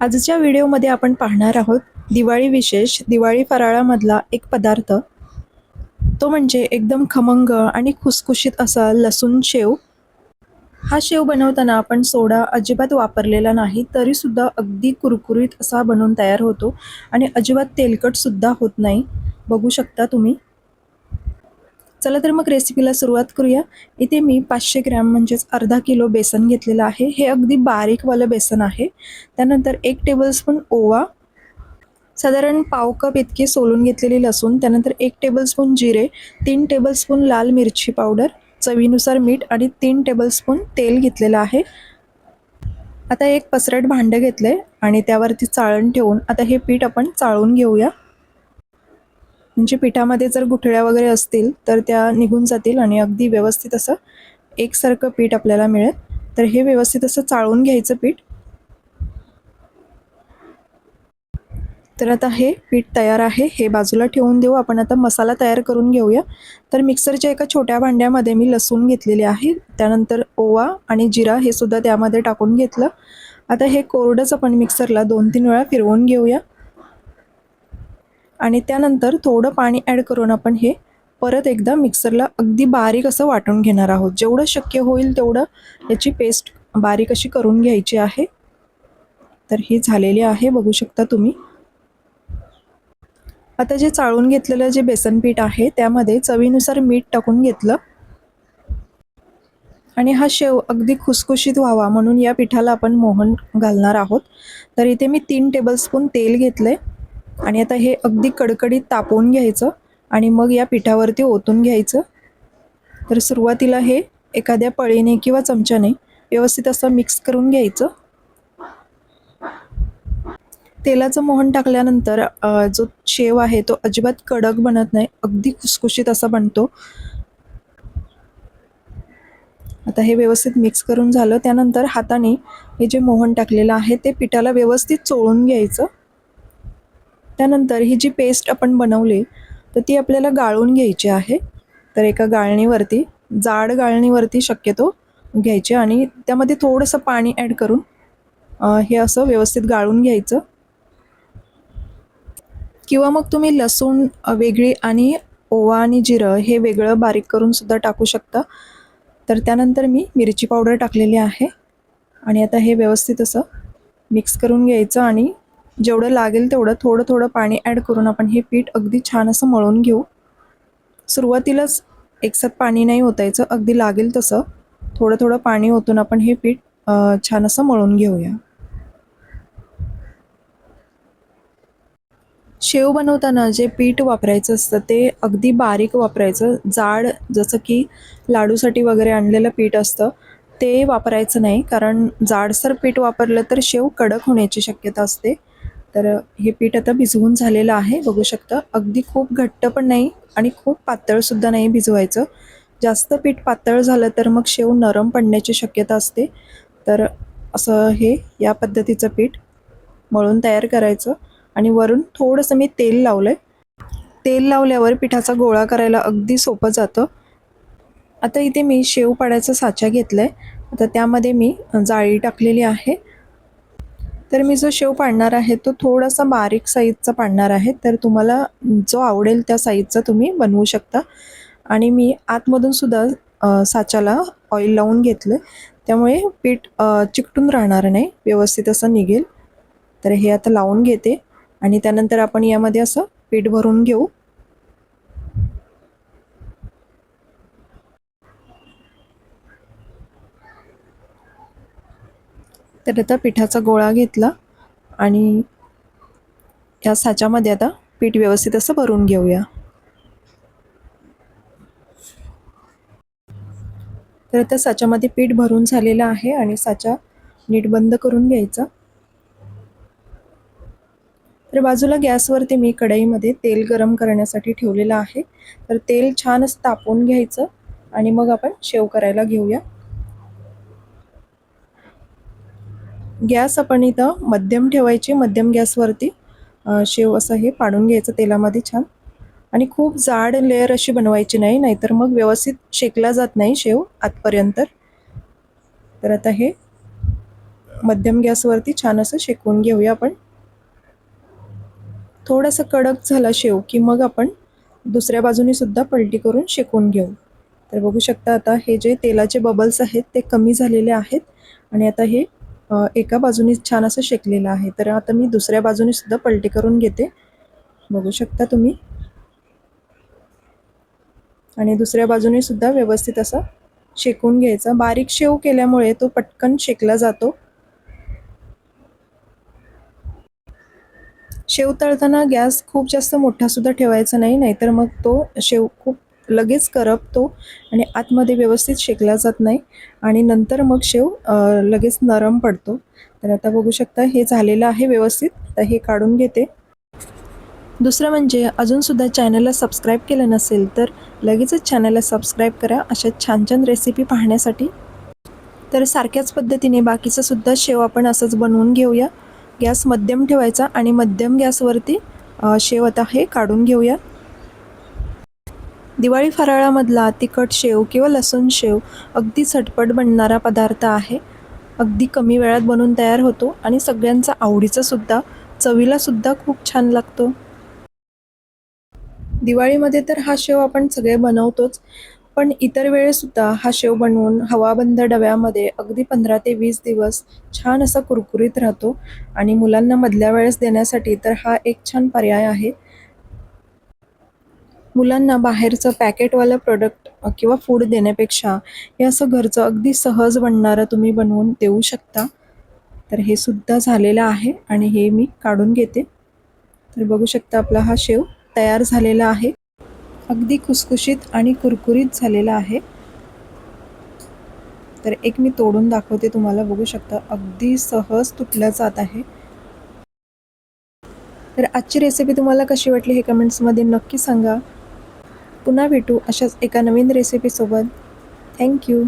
आजच्या व्हिडिओमध्ये आपण पाहणार आहोत दिवाळी विशेष दिवाळी फराळामधला एक पदार्थ. तो म्हणजे एकदम खमंग आणि खुसखुशीत असा लसूण शेव. हा शेव बनवताना आपण सोडा अजिबात वापरलेला नाही तरीसुद्धा अगदी कुरकुरीत असा बनवून तयार होतो आणि अजिबात तेलकटसुद्धा होत नाही. बघू शकता तुम्ही. चला तर मग रेसिपीला सुरुवात करूया. इथे मी पाचशे ग्रॅम म्हणजेच अर्धा किलो बेसन घेतलेलं आहे. हे अगदी बारीकवालं बेसन आहे. त्यानंतर एक टेबलस्पून ओवा साधारण पाव कप इतकी सोलून घेतलेली लसूण त्यानंतर एक टेबलस्पून जिरे तीन टेबलस्पून लाल मिरची पावडर चवीनुसार मीठ आणि तीन टेबलस्पून तेल घेतलेलं आहे. आता एक पसरट भांडं घेतलं आहे आणि त्यावरती चाळण ठेवून आता हे पीठ आपण चाळून घेऊया. म्हणजे पिठामध्ये जर गुठळ्या वगैरे असतील तर त्या निघून जातील आणि अगदी व्यवस्थित असं एकसारखं पीठ आपल्याला मिळेल. तर हे व्यवस्थित असं चाळून घ्यायचं पीठ. तर आता हे पीठ तयार आहे. हे बाजूला ठेवून देऊ. आपण आता मसाला तयार करून घेऊया. तर मिक्सरच्या एका छोट्या भांड्यामध्ये मी लसूण घेतलेले आहे. त्यानंतर ओवा आणि जिरा हे सुद्धा त्यामध्ये टाकून घेतलं. आता हे कोरडंच आपण मिक्सरला दोन तीन वेळा फिरवून घेऊया. आणि त्यानंतर थोडं पाणी ॲड करून आपण हे परत एकदा मिक्सरला अगदी बारीक असं वाटून घेणार आहोत. जेवढं शक्य होईल तेवढं याची पेस्ट बारीक अशी करून घ्यायची आहे. तर ही झालेली आहे बघू शकता तुम्ही. आता जे चाळून घेतलेलं जे बेसन पीठ आहे त्यामध्ये चवीनुसार मीठ टाकून घेतलं. आणि हा शेव अगदी खुसखुशीत व्हावा म्हणून या पिठाला आपण मोहन घालणार आहोत. तर इथे मी तीन टेबलस्पून तेल घेतले आणि आता हे अगदी कडकडीत तापवून घ्यायचं आणि मग या पिठावरती ओतून घ्यायचं. तर सुरुवातीला हे एखाद्या पळीने किंवा चमच्याने व्यवस्थित असं मिक्स करून घ्यायचं. तेलाचं मोहन टाकल्यानंतर जो शेव आहे तो अजिबात कडक बनत नाही अगदी खुसखुशीत असा बनतो. आता हे व्यवस्थित मिक्स करून झालं. त्यानंतर हाताने हे जे मोहन टाकलेलं आहे ते पिठाला व्यवस्थित चोळून घ्यायचं. त्यानंतर ही जी पेस्ट आपण बनवली तर ती आपल्याला गाळून घ्यायची आहे. तर एका गाळणीवरती जाड गाळणीवरती शक्यतो घ्यायची आणि त्यामध्ये थोडंसं पाणी ॲड करून हे असं व्यवस्थित गाळून घ्यायचं. किंवा मग तुम्ही लसूण वेगळी आणि ओवा आणि जिरं हे वेगळं बारीक करून सुद्धा टाकू शकता. तर त्यानंतर मी मिरची पावडर टाकलेली आहे. आणि आता हे व्यवस्थित असं मिक्स करून घ्यायचं आणि जेवढं लागेल तेवढं थोडं थोडं पाणी ॲड करून आपण हे पीठ अगदी छान असं मळून घेऊ. सुरुवातीलाच एकसाथ पाणी नाही ओतायचं अगदी लागेल तसं. थोडं थोडं पाणी ओतून आपण हे पीठ छान असं मळून घेऊया. शेव बनवताना जे पीठ वापरायचं असतं ते अगदी बारीक वापरायचं. जाड जसं की लाडूसाठी वगैरे आणलेलं पीठ असतं ते वापरायचं नाही. कारण जाडसर पीठ वापरलं तर शेव कडक होण्याची शक्यता असते. तर हे पीठ आता भिजवून झालेलं आहे बघू शकता. अगदी खूप घट्ट पण नाही आणि खूप पातळसुद्धा नाही भिजवायचं. जास्त पीठ पातळ झालं तर मग शेव नरम पडण्याची शक्यता असते. तर असं हे या पद्धतीचं पीठ मळून तयार करायचं आणि वरून थोडंसं मी तेल लावलं आहे तेल लावल्यावर पिठाचा गोळा करायला अगदी सोपं जातं. आता इथे मी शेव पाड्याचा साचा घेतला आहे आता त्यामध्ये मी जाळी टाकलेली आहे. तर मी जो शेव पाडणार आहे तो थोडासा बारीक साईजचा पाडणार आहे. तर तुम्हाला जो आवडेल त्या साईजचा तुम्ही बनवू शकता. आणि मी आतमधून सुद्धा साच्याला ऑइल लावून घेतलं त्यामुळे पीठ चिकटून राहणार नाही. व्यवस्थित असं निघेल. तर हे आता लावून घेते. आणि त्यानंतर आपण यामध्ये असं पीठ भरून घेऊ. तर आता पिठाचा गोळा घेतला आणि या साच्यामध्ये आता पीठ व्यवस्थित असं भरून घेऊया. तर आता साच्यामध्ये पीठ भरून झालेलं आहे आणि साचा नीट बंद करून घ्यायचा. तर बाजूला गॅसवरती मी कढईमध्ये तेल गरम करण्यासाठी ठेवलेलं आहे. तर तेल छान तापवून घ्यायचं आणि मग आपण शेव करायला घेऊया. गॅस आपण इथं मध्यम ठेवायची मध्यम गॅसवरती शेव असं हे पाडून घ्यायचं तेलामध्ये छान. आणि खूप जाड लेअर अशी बनवायची नाही नाहीतर मग व्यवस्थित शेकला जात नाही शेव आतपर्यंत. तर आता हे मध्यम गॅसवरती छान असं शेकवून घेऊया आपण. थोडासा कडक झाला शेव की मग आपण दुसऱ्या बाजूने सुद्धा पलटी करून शेकून घेऊ. तर बघू शकता आता हे जे तेलाचे बबल्स आहेत ते कमी झालेले आहेत. आणि आता हे एका बाजूने छान असं शेकलेलं आहे. तर आता मी दुसऱ्या बाजूने सुद्धा पलटी करून घेते. बघू शकता तुम्ही. आणि दुसऱ्या बाजूने सुद्धा व्यवस्थित असा शेकून घ्यायचा. बारीक शेव केल्यामुळे तो पटकन शेकला जातो. शेव तळताना गॅस खूप जास्त मोठा सुद्धा ठेवायचा नाही नाहीतर मग तो शेव खूप लगेच करपतो आणि आतमध्ये व्यवस्थित शेकला जात नाही. आणि नंतर मग शेव लगेच नरम पडतो. तर आता बघू शकता हे झालेलं आहे व्यवस्थित. तर हे काढून घेते. दुसरं म्हणजे अजूनसुद्धा चॅनलला सबस्क्राईब केलं नसेल तर लगेचच चॅनलला सबस्क्राईब करा. अशा छान छान रेसिपी पाहण्यासाठी. तर सारख्याच पद्धतीने बाकीचं सुद्धा शेव आपण असंच बनवून घेऊया. गॅस मध्यम ठेवायचा आणि मध्यम गॅसवरती शेव आता हे काढून घेऊया. दिवाळी फराळामधला तिखट शेव किंवा लसूण शेव अगदी झटपट बनणारा पदार्थ आहे. अगदी कमी वेळात बनवून तयार होतो आणि सगळ्यांचा आवडीचा सुद्धा चवीला सुद्धा खूप छान लागतो. दिवाळीमध्ये तर हा शेव आपण सगळे बनवतोच पण इतर वेळेसुद्धा हा शेव बनवून हवाबंद डब्यामध्ये अगदी पंधरा ते वीस दिवस छान असा कुरकुरीत राहतो आणि मुलांना मधल्या वेळेस देण्यासाठी तर हा एक छान पर्याय आहे. मुलांना बाहेरचं पॅकेटवालं प्रोडक्ट किंवा फूड देण्यापेक्षा हे असं घरचं अगदी सहज बनणारं तुम्ही बनवून देऊ शकता. तर हे सुद्धा झालेलं आहे आणि हे मी काढून घेते. तर बघू शकता आपला हा शेव तयार झालेला आहे. अगदी खुसखुशीत आणि कुरकुरीत झालेला आहे. तर एक मी तोडून दाखवते तुम्हाला. बघू शकता अगदी सहज तुटला जात आहे. तर आजची रेसिपी तुम्हाला कशी वाटली हे कमेंट्समध्ये नक्की सांगा. पुन्हा भेटू अशाच एका नवीन रेसिपीसोबत थँक्यू